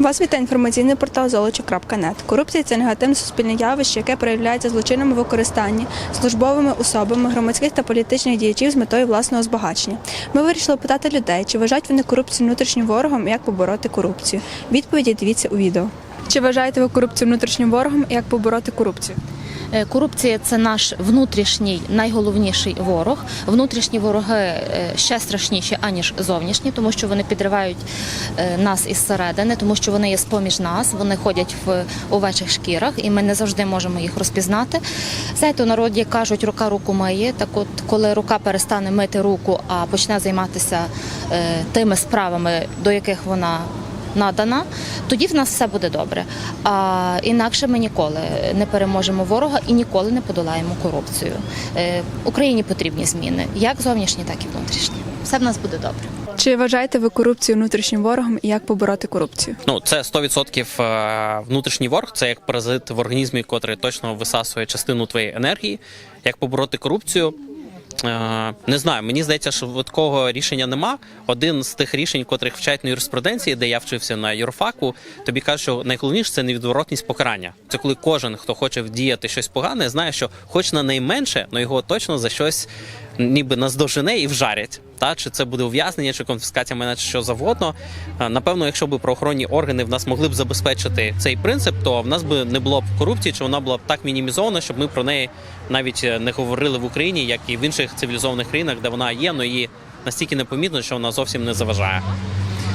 Вас вітає інформаційний портал Золоча.нет. Корупція це негативне суспільне явище, яке проявляється злочинному використанні службовими особами громадських та політичних діячів з метою власного збагачення. Ми вирішили питати людей, чи вважають вони корупцію внутрішнім ворогом і як побороти корупцію. Відповіді дивіться у відео. Чи вважаєте ви корупцію внутрішнім ворогом і як побороти корупцію? Е, Корупція це наш внутрішній найголовніший ворог. Внутрішні вороги е, ще страшніші аніж зовнішні, тому що вони підривають е, нас із середини, тому що вони є з-поміж нас, вони ходять в овечих шкірах, і ми не завжди можемо їх розпізнати. Знаєте, у народі кажуть, рука руку миє. Так, от коли рука перестане мити руку, а почне займатися тими справами, до яких вона надана, тоді в нас все буде добре. А інакше ми ніколи не переможемо ворога і ніколи не подолаємо корупцію. Е, Україні потрібні зміни, як зовнішні, так і внутрішні. Все в нас буде добре. Чи вважаєте ви корупцію внутрішнім ворогом і як побороти корупцію? Ну, це 100% е, внутрішній ворог, це як паразит в організмі, котрий точно висасує частину твоєї енергії. Як побороти корупцію? Е, Не знаю, мені здається, що такого рішення нема. Один з тих рішень, котрих вчать на юриспруденції, де я вчився на юрфаку, тобі кажуть, що найголовніше це невідворотність покарання. Це коли кожен, хто хоче вдіяти щось погане, знає, що хоч на найменше, але його точно за щось ніби наздожене і вжарять. Та чи це буде ув'язнення, чи конфіскація майна, чи що завгодно. Е, Напевно, якщо б правоохоронні органи в нас могли б забезпечити цей принцип, то в нас би не було б корупції, чи вона була б так мінімізована, щоб ми про неї навіть е, не говорили в Україні, як і в інших цивілізованих країнах, де вона є, але її настільки непомітно, що вона зовсім не заважає.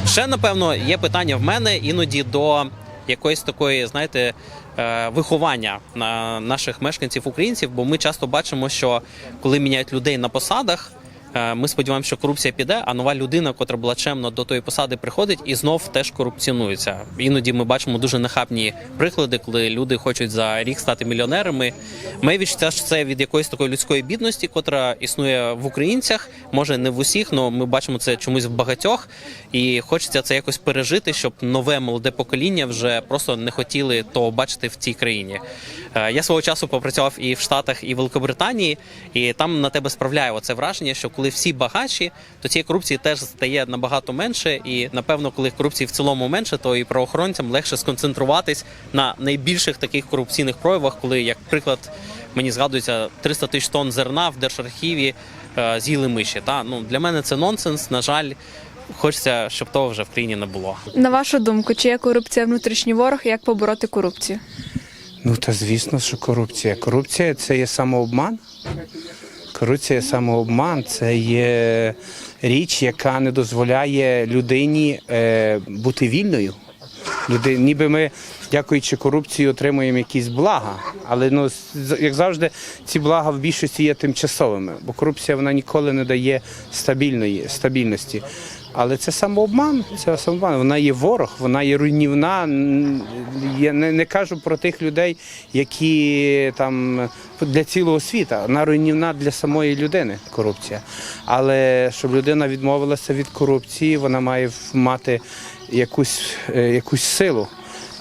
Ще напевно є питання в мене іноді до якоїсь такої, знаєте, е, виховання на наших мешканців українців, бо ми часто бачимо, що коли міняють людей на посадах. Е, Ми сподіваємося, що корупція піде, а нова людина, котра була чемно до тої посади, приходить і знов теж корупціонується. Іноді ми бачимо дуже нахабні приклади, коли люди хочуть за рік стати мільйонерами. Відчуття, що це від якоїсь такої людської бідності, котра існує в українцях, може не в усіх, але ми бачимо це чомусь в багатьох. І хочеться це якось пережити, щоб нове молоде покоління вже просто не хотіли того бачити в цій країні. Е, Я свого часу попрацював і в Штатах, і в Великобританії, і там на тебе справляє оце враження, що коли всі багатші, то цієї корупції теж стає набагато менше. І напевно, коли корупції в цілому менше, то і правоохоронцям легше сконцентруватись на найбільших таких корупційних проявах, коли, як приклад, мені згадується 300 тисяч тонн зерна в держархіві е, з'їли миші. Та ну для мене це нонсенс. На жаль, хочеться, щоб того вже в країні не було. На вашу думку, чи є корупція внутрішній ворог як побороти корупцію? Ну та звісно, що корупція. Корупція це є самообман. Корупція самообман це є річ, яка не дозволяє людині е, бути вільною. Люди, ніби ми, дякуючи корупції, отримуємо якісь блага. Але ну, як завжди, ці блага в більшості є тимчасовими, бо корупція вона ніколи не дає стабільної, стабільності. Але це самообман, це самообман. Вона є ворог, вона є руйнівна. Я не, не кажу про тих людей, які там для цілого світа. Вона руйнівна для самої людини корупція. Але щоб людина відмовилася від корупції, вона має мати якусь, е, якусь силу.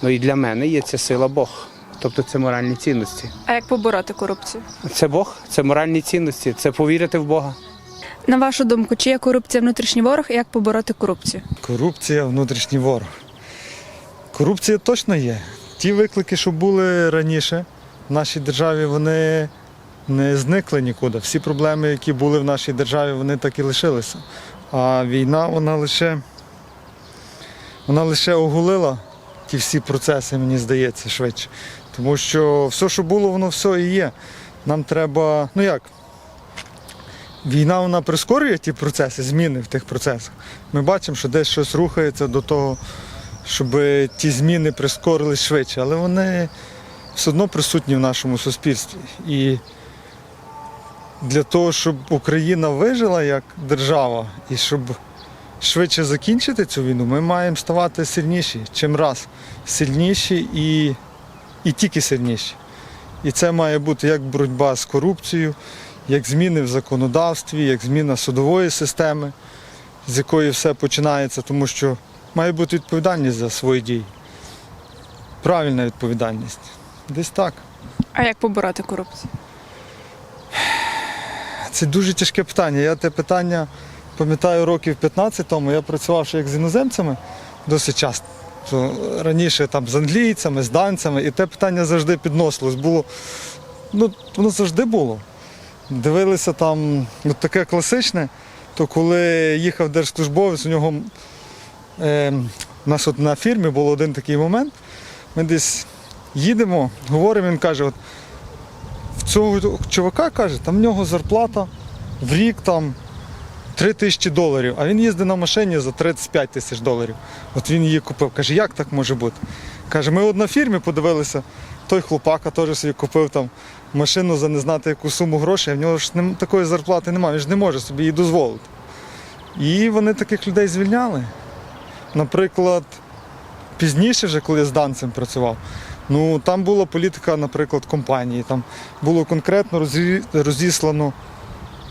Ну і для мене є ця сила Бог. Тобто це моральні цінності. А як побороти корупцію? Це Бог, це моральні цінності, це повірити в Бога. На вашу думку, чи є корупція внутрішній ворог і як побороти корупцію? Корупція внутрішній ворог. Корупція точно є. Ті виклики, що були раніше в нашій державі, вони не зникли нікуди. Всі проблеми, які були в нашій державі, вони так і лишилися. А війна, вона лише, вона лише оголила ті всі процеси, мені здається, швидше. Тому що все, що було, воно все і є. Нам треба, ну як, Війна вона прискорює ті процеси, зміни в тих процесах. Ми бачимо, що десь щось рухається до того, щоб ті зміни прискорились швидше, але вони все одно присутні в нашому суспільстві. І для того, щоб Україна вижила як держава і щоб швидше закінчити цю війну, ми маємо ставати сильніші, чим раз сильніші і, і тільки сильніші. І це має бути як боротьба з корупцією, як зміни в законодавстві, як зміна судової системи, з якої все починається, тому що має бути відповідальність за свої дії. Правильна відповідальність. Десь так. А як побороти корупцію? Це дуже тяжке питання. Я те питання пам'ятаю років 15 тому. Я працював ще як з іноземцями досить часто. що раніше там з англійцями, з данцями, і те питання завжди підносилось. Було, ну, воно завжди було. Дивилися там ну, таке класичне, то коли їхав держслужбовець, у нього е, у нас от на фірмі був один такий момент. Ми десь їдемо, говоримо, він каже, от в цього чувака каже, там в нього зарплата в рік там 3 тисячі доларів, а він їздить на машині за 35 тисяч доларів. От він її купив. Каже, як так може бути? Каже, ми от на фірмі подивилися, той хлопака теж собі купив там машину за не знати яку суму грошей, в нього ж такої зарплати немає, він ж не може собі її дозволити. І вони таких людей звільняли. Наприклад, пізніше, вже коли я з данцем працював, ну там була політика, наприклад, компанії. Там було конкретно розі- розіслано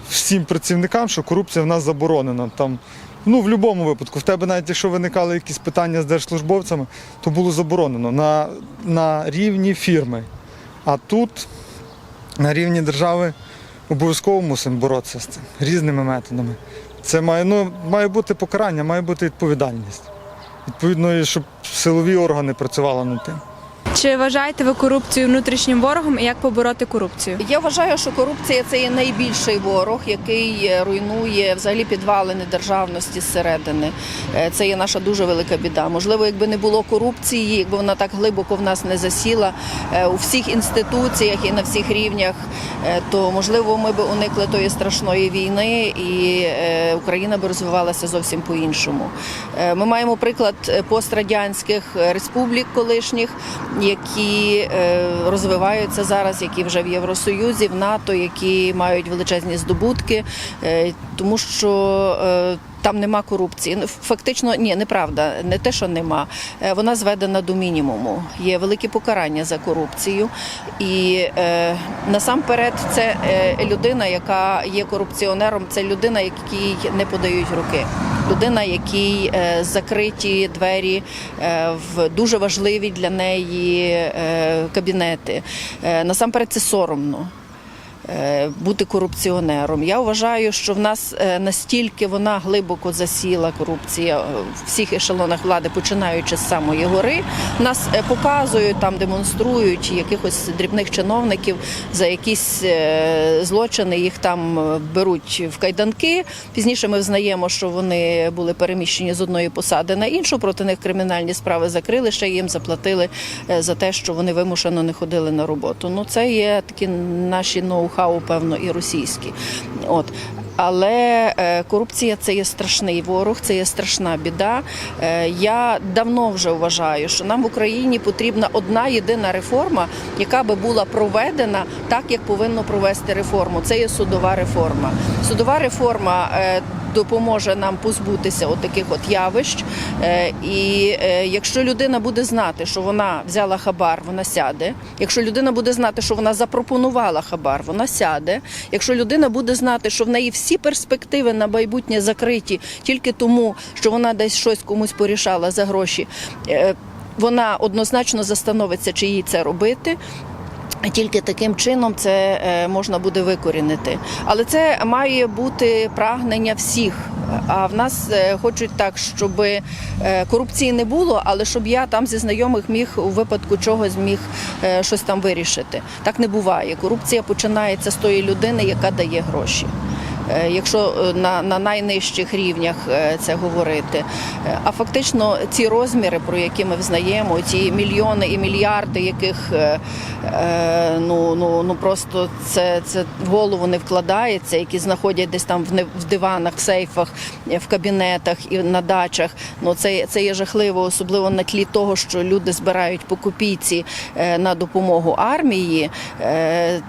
всім працівникам, що корупція в нас заборонена. Там, ну, в будь-якому випадку, в тебе навіть якщо виникали якісь питання з держслужбовцями, то було заборонено на, на рівні фірми. А тут на рівні держави обов'язково мусимо боротися з цим різними методами. Це має, ну, має бути покарання, має бути відповідальність. Відповідно, щоб силові органи працювали над тим. Чи вважаєте ви корупцію внутрішнім ворогом і як побороти корупцію? Я вважаю, що корупція це є найбільший ворог, який е, руйнує взагалі підвалини державності зсередини. Е, Це є наша дуже велика біда. Можливо, якби не було корупції, якби вона так глибоко в нас не засіла е, у всіх інституціях і на всіх рівнях, то можливо ми б уникли тої страшної війни, і Україна би розвивалася зовсім по-іншому. Е, Ми маємо приклад пострадянських республік колишніх, які е, розвиваються зараз, які вже в Євросоюзі, в НАТО, які мають величезні здобутки, е, тому що е, там нема корупції. Ну, Фактично, ні, неправда, не те, що нема. Е, Вона зведена до мінімуму. Є великі покарання за корупцію. І е, насамперед, це е, людина, яка є корупціонером, це людина, якій не подають руки. Людина, якій е, закриті двері в дуже важливі для неї кабінети. Насамперед, це соромно бути корупціонером. Я вважаю, що в нас е, настільки вона глибоко засіла корупція е, в всіх ешелонах влади, починаючи з самої гори. Нас е, показують там, демонструють якихось дрібних чиновників за якісь е, злочини. Їх там е, беруть в кайданки. Пізніше ми взнаємо, що вони були переміщені з одної посади на іншу. Проти них кримінальні справи закрили, ще їм заплатили е, за те, що вони вимушено не ходили на роботу. Ну це є такі наші ноу-хау, певно, і російські. От. Але е, корупція це є страшний ворог, це є страшна біда. Е, я давно вже вважаю, що нам в Україні потрібна одна єдина реформа, яка би була проведена так, як повинно провести реформу. Це є судова реформа. Судова реформа. Допоможе нам позбутися от таких от явищ. Е, І е, якщо людина буде знати, що вона взяла хабар, вона сяде. Якщо людина буде знати, що вона запропонувала хабар, вона сяде. Якщо людина буде знати, що в неї всі перспективи на майбутнє закриті тільки тому, що вона десь щось комусь порішала за гроші. е, Вона однозначно застановиться, чи їй це робити. Тільки таким чином це е, можна буде викорінити. Але це має бути прагнення всіх. А в нас е, хочуть так, щоб е, корупції не було, але щоб я там зі знайомих міг у випадку чогось міг щось там вирішити. Так не буває. Корупція починається з тої людини, яка дає гроші. Е, Якщо е, на, на найнижчих рівнях е, це говорити, а фактично ці розміри, про які ми взнаємо, ці мільйони і мільярди, яких ну, ну, ну просто це, це в голову не вкладається, які знаходять десь там в, диванах, в сейфах, в кабінетах і на дачах. Ну це, це є жахливо, особливо на тлі того, що люди збирають по копійці на допомогу армії.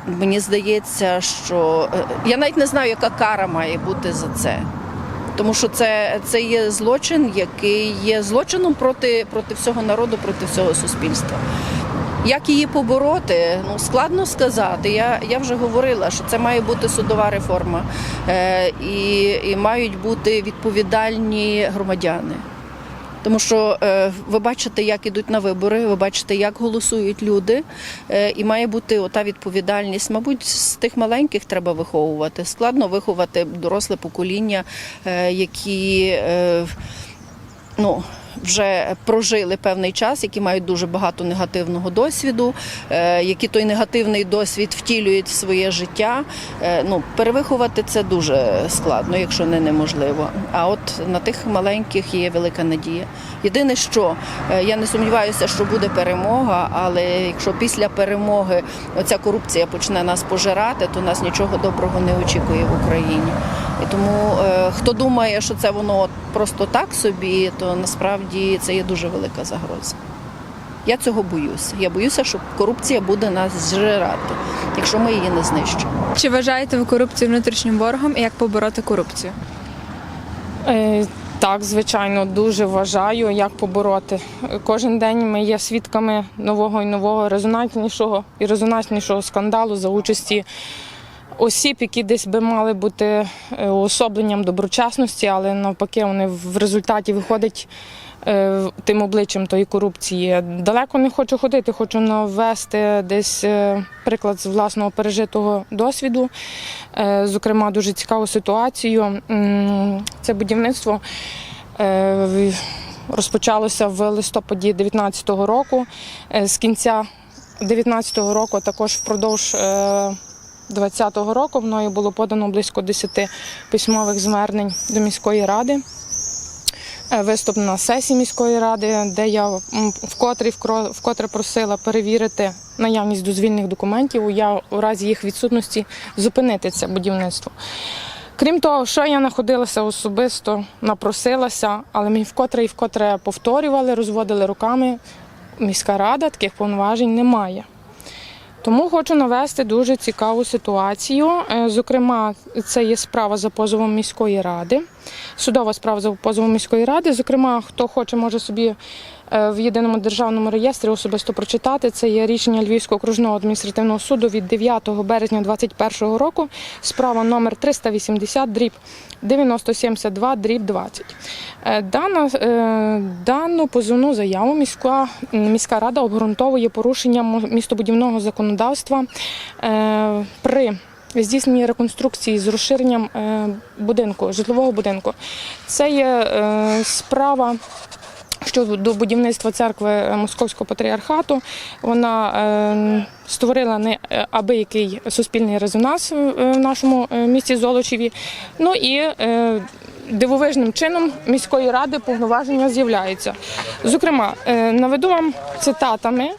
Мені здається, що я навіть не знаю, яка кара має бути за це. Тому що це, це є злочин, який є злочином проти, проти всього народу, проти всього суспільства. Як її побороти, ну складно сказати. Я, я вже говорила, що це має бути судова реформа, е, і, і мають бути відповідальні громадяни. Тому що е, ви бачите, як ідуть на вибори, ви бачите, як голосують люди, е, і має бути ота відповідальність. Мабуть, з тих маленьких треба виховувати. Складно виховати доросле покоління, е, які ну. Вже прожили певний час, які мають дуже багато негативного досвіду, е, які той негативний досвід втілюють в своє життя. Е, Ну, перевиховати це дуже складно, якщо не неможливо. А от на тих маленьких є велика надія. Єдине, що е, я не сумніваюся, що буде перемога, але якщо після перемоги оця корупція почне нас пожирати, то нас нічого доброго не очікує в Україні. І тому е, хто думає, що це воно просто так собі, то насправді це є дуже велика загроза. Я цього боюся. Я боюся, що корупція буде нас зжирати, якщо ми її не знищимо. Чи вважаєте ви корупцію внутрішнім ворогом і як побороти корупцію? Е, Так, звичайно, дуже вважаю, як побороти. Кожен день ми є свідками нового і нового резонанснішого і резонанснішого скандалу за участі осіб, які десь би мали бути е, уособленням доброчесності, але навпаки, вони в результаті виходять е, тим обличчям тої корупції. Далеко не хочу ходити, хочу навести десь е, приклад з власного пережитого досвіду. Зокрема, дуже цікаву ситуацію. Це будівництво розпочалося в листопаді 2019 року. З кінця 2019 року, також впродовж 2020 року, мною було подано близько 10 письмових звернень до міської ради. Е, Виступ на сесії міської ради, де я вкотре, вкотре просила перевірити наявність дозвільних документів, я у разі їх відсутності зупинити це будівництво. Крім того, що я знаходилася особисто, напросилася, але мені вкотре і вкотре повторювали, розводили руками. Міська рада таких повноважень не має. Тому хочу навести дуже цікаву ситуацію. Е, Зокрема, це є справа за позовом міської ради, судова справа за позовом міської ради. Зокрема, хто хоче, може собі в єдиному державному реєстрі особисто прочитати. Це є рішення Львівського окружного адміністративного суду від 9 березня 2021 року. Справа номер 380 дріб 9072 дріб 20. Е, Дана, е, дану позовну заяву міська, міська рада обґрунтовує порушенням містобудівного законодавства е, при здійсненні реконструкції з розширенням е, будинку, житлового будинку. Це є е, справа. Щодо будівництва церкви Московського патріархату, вона е, створила не е, суспільний резонанс е, в нашому е, місті Золочеві. Ну і е, дивовижним чином міської ради повноваження з'являються. Зокрема, е, наведу вам цитатами.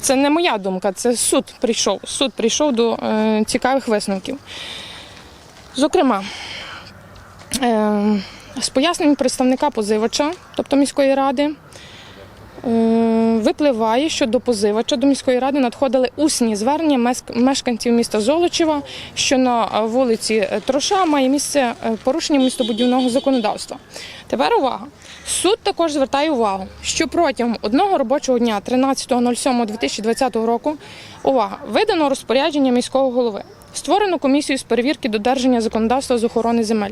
Це не моя думка, це суд прийшов. Суд прийшов до е, цікавих висновків. Зокрема, е, з пояснень представника позивача, тобто міської ради, е, випливає, що до позивача до міської ради надходили усні звернення мешканців міста Золочева, що на е, вулиці Троша має місце е, порушення містобудівного законодавства. Тепер увага. Суд також звертає увагу, що протягом одного робочого дня 13.07.2020 року увага, видано розпорядження міського голови. Створено комісію з перевірки додержання законодавства з охорони земель.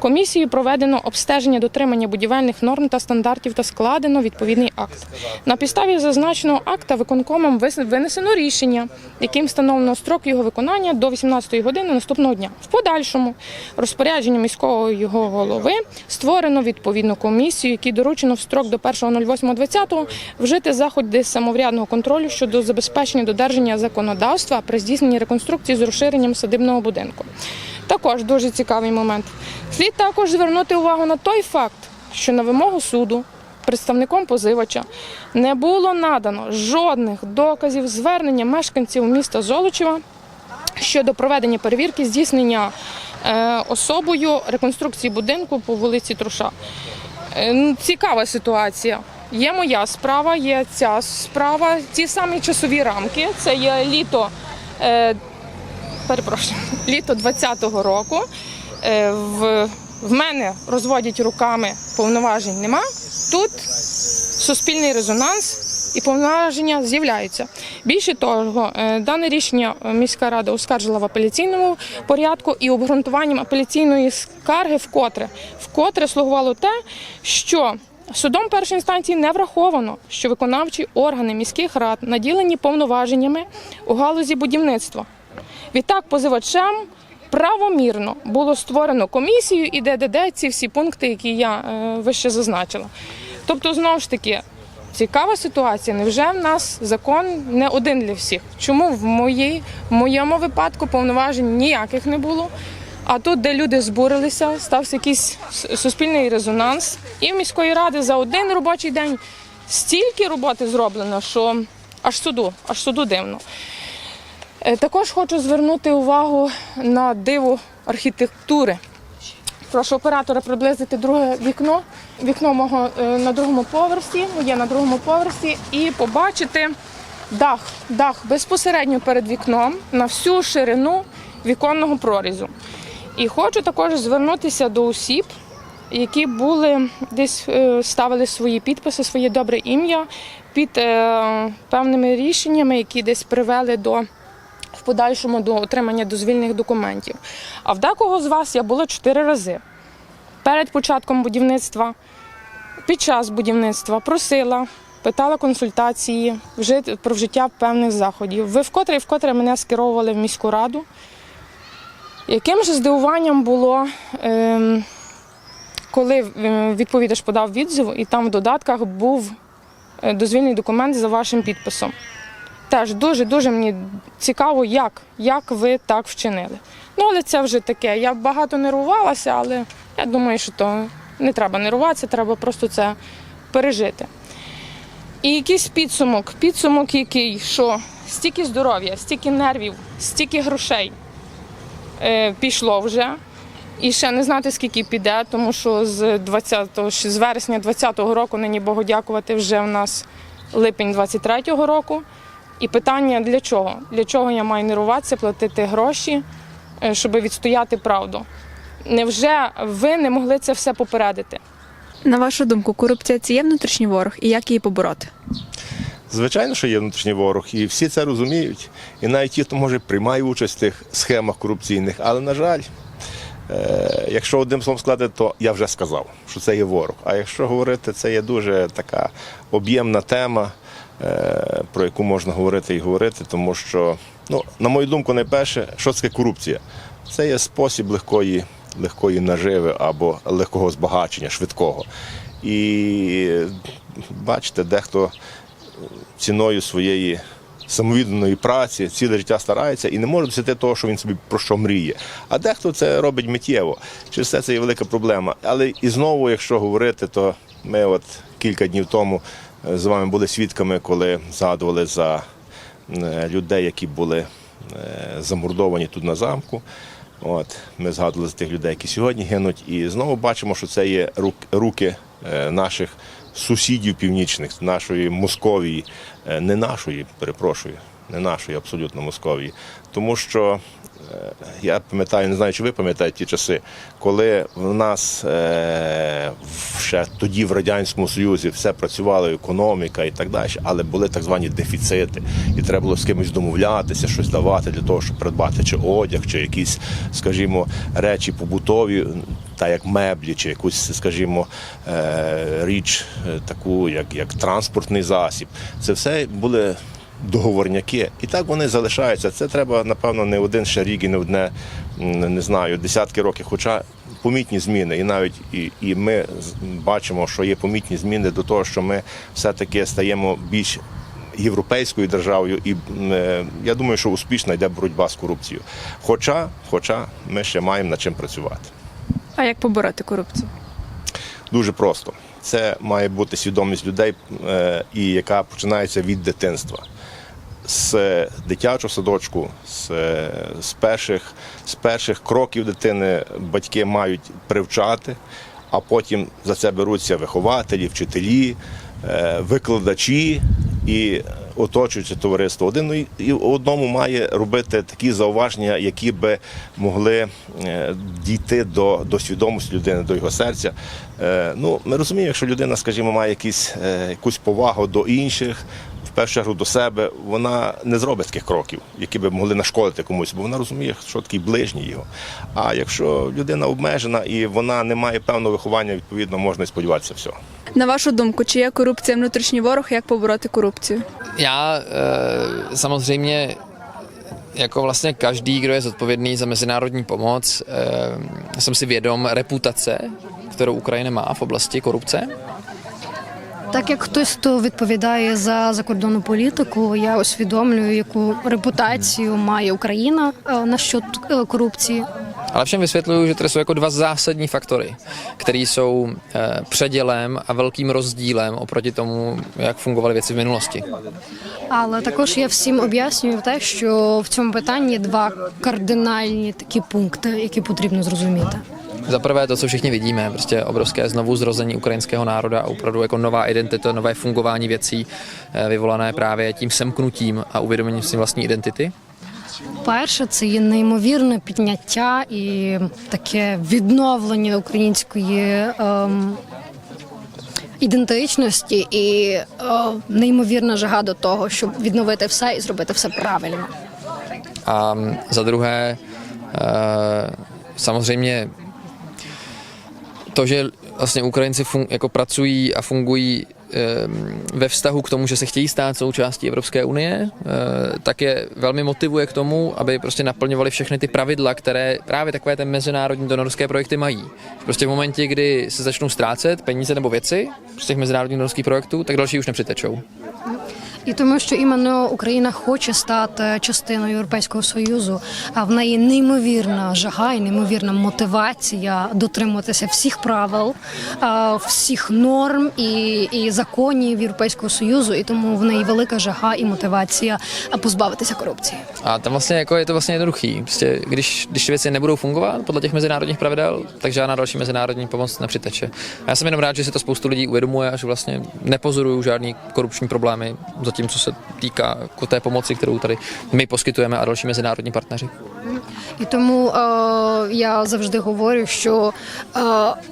Комісією проведено обстеження дотримання будівельних норм та стандартів та складено відповідний акт. На підставі зазначеного акта виконкомом винесено рішення, яким встановлено строк його виконання до 18-ї години наступного дня. В подальшому розпорядження міського його голови створено відповідну комісію, якій доручено в строк до 1.08.20 вжити заходи самоврядного контролю щодо забезпечення додержання законодавства при здійсненні реконструкції з розширенням садибного будинку. Також дуже цікавий момент. Слід також звернути увагу на той факт, що на вимогу суду представником позивача не було надано жодних доказів звернення мешканців міста Золочева щодо проведення перевірки здійснення е, особою реконструкції будинку по вулиці Труша. Е, Цікава ситуація. Є моя справа, є ця справа. Ті самі часові рамки. Це є літо, е, перепрошую, літо 20-го року. Е, в, в мене розводять руками повноважень нема. Тут суспільний резонанс і повноваження з'являються. Більше того, е, дане рішення міська рада оскаржила в апеляційному порядку і обґрунтуванням апеляційної скарги вкотре, вкотре слугувало те, що судом першої інстанції не враховано, що виконавчі органи міських рад наділені повноваженнями у галузі будівництва. Відтак, позивачам правомірно було створено комісію і ДДД ці всі пункти, які я е, вище зазначила. Тобто, знову ж таки, цікава ситуація. Невже в нас закон не один для всіх? Чому в моїй, в моєму випадку повноважень ніяких не було? А тут, де люди збурилися, стався якийсь суспільний резонанс, і в міської ради за один робочий день стільки роботи зроблено, що аж суду, аж суду дивно. Е, Також хочу звернути увагу на диво архітектури. Прошу оператора приблизити друге вікно. Вікно мого е, на другому поверсі, є на другому поверсі, і побачити дах, дах безпосередньо перед вікном на всю ширину віконного прорізу. І хочу також звернутися до осіб, які були десь е, ставили свої підписи, своє добре ім'я під певними рішеннями, які десь привели до подальшому до отримання дозвільних документів. А в декого з вас я була чотири рази. Перед початком будівництва, під час будівництва просила, питала консультації про вжиття певних заходів. Ви вкотре і вкотре мене скеровували в міську раду. Яким же здивуванням було, ем, коли е, відповідач подав відзив, і там в додатках був е, дозвільний документ за вашим підписом. Теж дуже дуже мені цікаво, як, як ви так вчинили. Ну, але це вже таке. Я багато нервувалася, але я думаю, що то не треба нервуватися, треба просто це пережити. І якийсь підсумок, підсумок який, що стільки здоров'я, стільки нервів, стільки грошей е, пішло вже. І ще не знати, скільки піде, тому що з 20, з вересня 2020 року, нині Богу дякувати, вже в нас липень 23-го року. І питання для чого? Для чого я маю нервуватися, платити гроші, е, щоб відстояти правду? Невже ви не могли це все попередити? На вашу думку, корупція це є внутрішній ворог і як її побороти? Звичайно, що є внутрішній ворог, і всі це розуміють. І навіть ті, хто може приймає участь в тих схемах корупційних. Але, на жаль, якщо одним словом сказати, то я вже сказав, що це є ворог. А якщо говорити, це є дуже така об'ємна тема, е, про яку можна говорити і говорити, тому що, ну, на мою думку, найперше, що це корупція? Це є спосіб легкої, легкої наживи або легкого збагачення, швидкого. І бачите, дехто ціною своєї самовідданої праці ціле життя старається і не може досягти того, що він собі про що мріє. А дехто це робить миттєво. Через це це є велика проблема. Але і знову, якщо говорити, то ми от кілька днів тому е, з вами були свідками, коли згадували за е, людей, які були е, замордовані тут на замку. От ми згадували за тих людей, які сьогодні гинуть, і знову бачимо, що це є руки наших сусідів північних, нашої Московії, не нашої, перепрошую, не нашої, абсолютно Московії. Тому що е, я пам'ятаю, не знаю, чи ви пам'ятаєте ті часи, коли в нас е, ще тоді в Радянському Союзі все працювало, економіка і так далі, але були так звані дефіцити, і треба було з кимось домовлятися, щось давати для того, щоб придбати чи одяг, чи якісь, скажімо, речі побутові, та як меблі, чи якусь, скажімо, е, річ таку, як, як транспортний засіб. Це все були договорняки. І так вони залишаються. Це треба, напевно, не один ще рік і не одне, не знаю, десятки років. Хоча помітні зміни. І навіть і, і ми бачимо, що є помітні зміни до того, що ми все-таки стаємо більш європейською державою, і е, я думаю, що успішна йде боротьба з корупцією. Хоча, хоча ми ще маємо над чим працювати. А як побороти корупцію? Дуже просто. Це має бути свідомість людей, е, і яка починається від дитинства. З дитячого садочку, з, з, перших, з перших кроків дитини батьки мають привчати, а потім за це беруться вихователі, вчителі, е, викладачі і оточуюче товариство. Один і одному має робити такі зауваження, які би могли е, дійти до, до свідомості людини, до його серця. Е, Ну, ми розуміємо, якщо людина, скажімо, має якісь, якусь повагу до інших. В першу чергу до себе вона не зробить таких кроків, які би могли нашкодити комусь, бо вона розуміє, що такий ближній його. А якщо людина обмежена і вона не має певного виховання, відповідно можна і сподіватися всього. На вашу думку, чи є корупція внутрішній ворог, як побороти корупцію? Já e, samozřejmě jako vlastně každý, kdo je zodpovědný za mezinárodní pomoc, e, jsem si vědom reputace, kterou Ukrajina má v oblasti korupce. Так як хтось, хто відповідає за закордонну політику, я усвідомлюю, яку репутацію має Україна е, на щодо е, корупції. Ale všem vysvětluju, že to jsou jako dva zásadní faktory, které jsou eh, předělem a velkým rozdílem oproti tomu, jak fungovaly věci v minulosti. Але також я всім об'яснюю те, що в цьому питанні є два кардинальні такі пункти, які потрібно зрозуміти. Za prvé to, co všichni vidíme, prostě obrovské znovu zrození ukrajinského národa a opravdu jako nová identita, nové fungování věcí eh, vyvolané právě tím semknutím a uvědomením si vlastní identity. Перше, це є неймовірне підняття і таке відновлення української ем, ідентичності і е, неймовірна жага до того, щоб відновити все і зробити все правильно. A mm, za druhé, eh, samozřejmě to, že vlastně Ukrajinci fun- jako pracují a fungují eh, ve vztahu k tomu, že se chtějí stát součástí Evropské unie, eh, tak je velmi motivuje k tomu, aby prostě naplňovali všechny ty pravidla, které právě takové ty mezinárodní donorské projekty mají. Prostě v momentě, kdy se začnou ztrácet peníze nebo věci z těch mezinárodních donorských projektů, tak další už nepřitečou І тому, що іменно Україна хоче стати частиною Європейського союзу, а в неї неймовірна жага і неймовірна мотивація дотримуватися всіх правил, а, всіх норм і, і законів Європейського союзу, і тому в неї велика жага і мотивація а, позбавитися корупції. A tam vlastně jako je to vlastně jednoduchý. Prostě, když, když ty věci nebudou fungovat podle těch mezinárodních pravidel, tak žádná další mezinárodní pomoc nepřiteče. A já jsem jenom rád, že si to spoustu lidí uvědomuje a že vlastně nepozorují žádný korupční problémy za tím, co se týká jako té pomoci, kterou tady my poskytujeme a další mezinárodní partneři. І тому е, я завжди говорю, що е,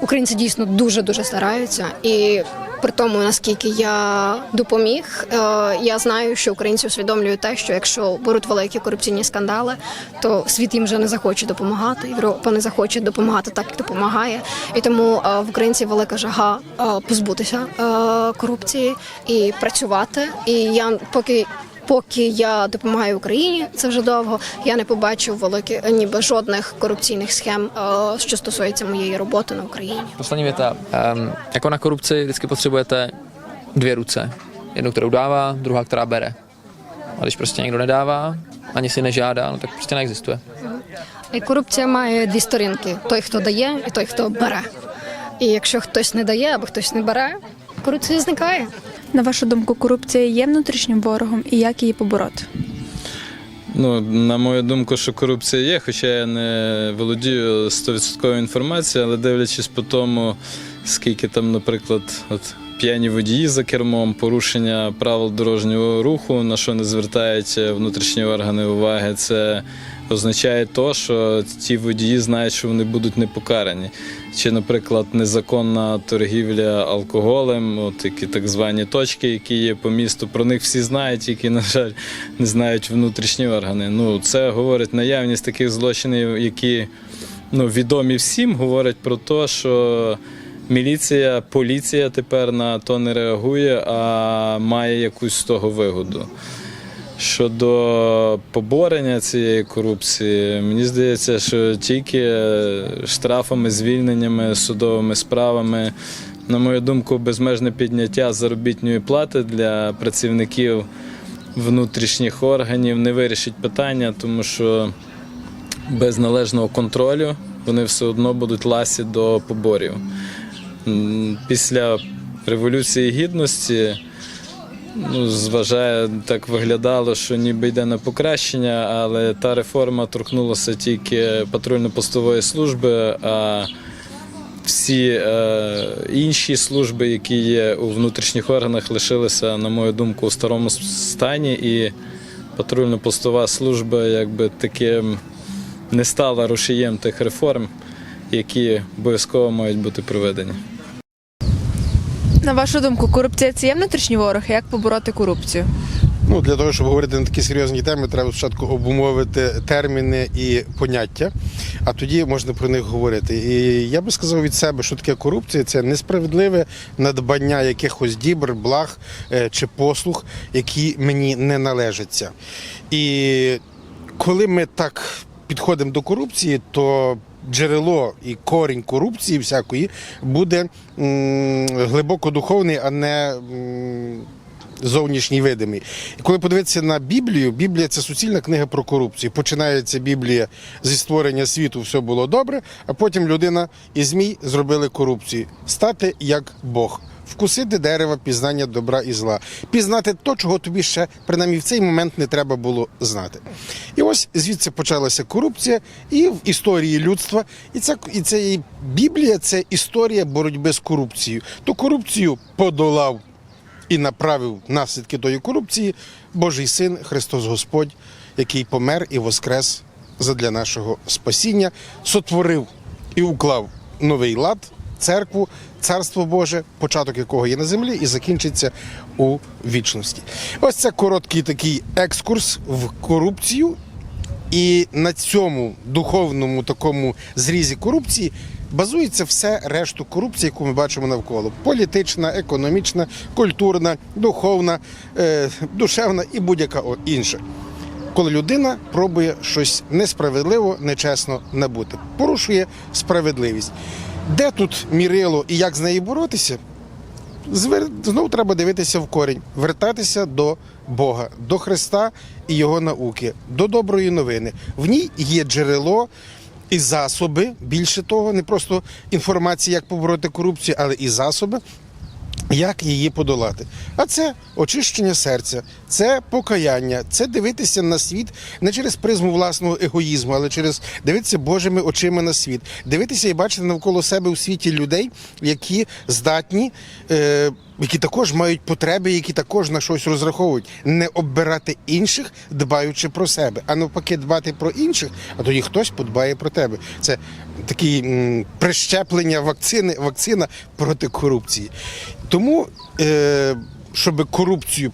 українці дійсно дуже дуже стараються, і при тому, наскільки я допоміг, е, я знаю, що українці усвідомлюють те, що якщо беруть великі корупційні скандали, то світ їм вже не захоче допомагати. Європа не захоче допомагати так, як допомагає. І тому е, в українців велика жага е, позбутися е, корупції і працювати. І я поки. Поки я допомагаю Україні, це вже довго. Я не побачив великі ніби жодних корупційних схем, е, що стосується моєї роботи на Україні. Poslední věta. Um, jako na korupci vždycky potřebujete dvě ruce. Jednu, kterou dává, druhá, která bere. A když prostě někdo nedává, ani si nežádá, no tak prostě neexistuje. І корупція має дві сторінки: той, хто дає, і той, хто бере. І якщо хтось не дає або хтось не бере, корупція зникає. На вашу думку, корупція є внутрішнім ворогом і як її побороти? Ну, на мою думку, що корупція є, хоча я не володію 100% інформацією, але дивлячись по тому, скільки там, наприклад, от п'яні водії за кермом, порушення правил дорожнього руху, на що не звертають внутрішні органи уваги, це означає то, що ті водії знають, що вони будуть не покарані. Чи, наприклад, незаконна торгівля алкоголем, от такі так звані точки, які є по місту, про них всі знають, тільки, на жаль, не знають внутрішні органи. Ну, це говорить наявність таких злочинів, які ну, відомі всім, говорять про те, що міліція, поліція тепер на то не реагує, а має якусь з того вигоду. Щодо поборення цієї корупції, мені здається, що тільки штрафами, звільненнями, судовими справами, на мою думку, безмежне підняття заробітної плати для працівників внутрішніх органів не вирішить питання, тому що без належного контролю вони все одно будуть ласі до поборів. Після Революції Гідності ну, зважає, так виглядало, що ніби йде на покращення, але та реформа торкнулася тільки патрульно-постової служби, а всі е, інші служби, які є у внутрішніх органах, лишилися, на мою думку, у старому стані, і патрульно-постова служба якби таким не стала рушієм тих реформ, які обов'язково мають бути проведені. На вашу думку, корупція це є внутрішній ворог? Як побороти корупцію? Ну, для того, щоб говорити на такі серйозні теми, треба спочатку обумовити терміни і поняття, а тоді можна про них говорити. І я би сказав від себе, що таке корупція це несправедливе надбання якихось дібр, благ е, чи послуг, які мені не належаться. І коли ми так підходимо до корупції, то джерело і корінь корупції всякої буде глибоко духовний, а не зовнішній видимий. І коли подивитися на Біблію, Біблія це суцільна книга про корупцію. Починається Біблія зі створення світу, все було добре, а потім людина і змій зробили корупцію. Стати як Бог. Вкусити дерева пізнання добра і зла, пізнати то, чого тобі ще принаймні в цей момент не треба було знати. І ось звідси почалася корупція і в історії людства. І це і це і Біблія це історія боротьби з корупцією. То корупцію подолав і направив наслідки тої корупції Божий син Христос Господь, який помер і воскрес задля нашого спасіння, сотворив і уклав новий лад, церкву, царство Боже, початок якого є на землі, і закінчиться у вічності. Ось це короткий такий екскурс в корупцію. І на цьому духовному такому зрізі корупції базується все решту корупції, яку ми бачимо навколо: політична, економічна, культурна, духовна, е, душевна і будь-яка інша. Коли людина пробує щось несправедливо, нечесно набути, порушує справедливість. Де тут мірило і як з нею боротися? Знову треба дивитися в корінь, вертатися до Бога, до Христа і Його науки, до доброї новини. В ній є джерело і засоби, більше того, не просто інформація, як побороти корупцію, але і засоби. Як її подолати? А це очищення серця, це покаяння, це дивитися на світ не через призму власного егоїзму, але через дивитися Божими очима на світ, дивитися і бачити навколо себе у світі людей, які здатні, е, які також мають потреби, які також на щось розраховують, не оббирати інших, дбаючи про себе, а навпаки, дбати про інших, а тоді хтось подбає про тебе. Це такі м, прищеплення вакцини, вакцина проти корупції. Тому, е, щоб корупцію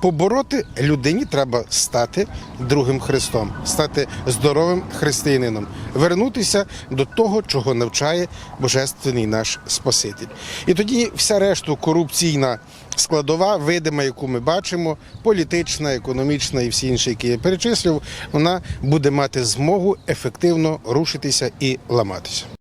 побороти, людині треба стати другим Христом, стати здоровим християнином, вернутися до того, чого навчає Божественний наш Спаситель. І тоді вся решту корупційна складова, видима, яку ми бачимо, політична, економічна і всі інші, які я перечислив, вона буде мати змогу ефективно рушитися і ламатися.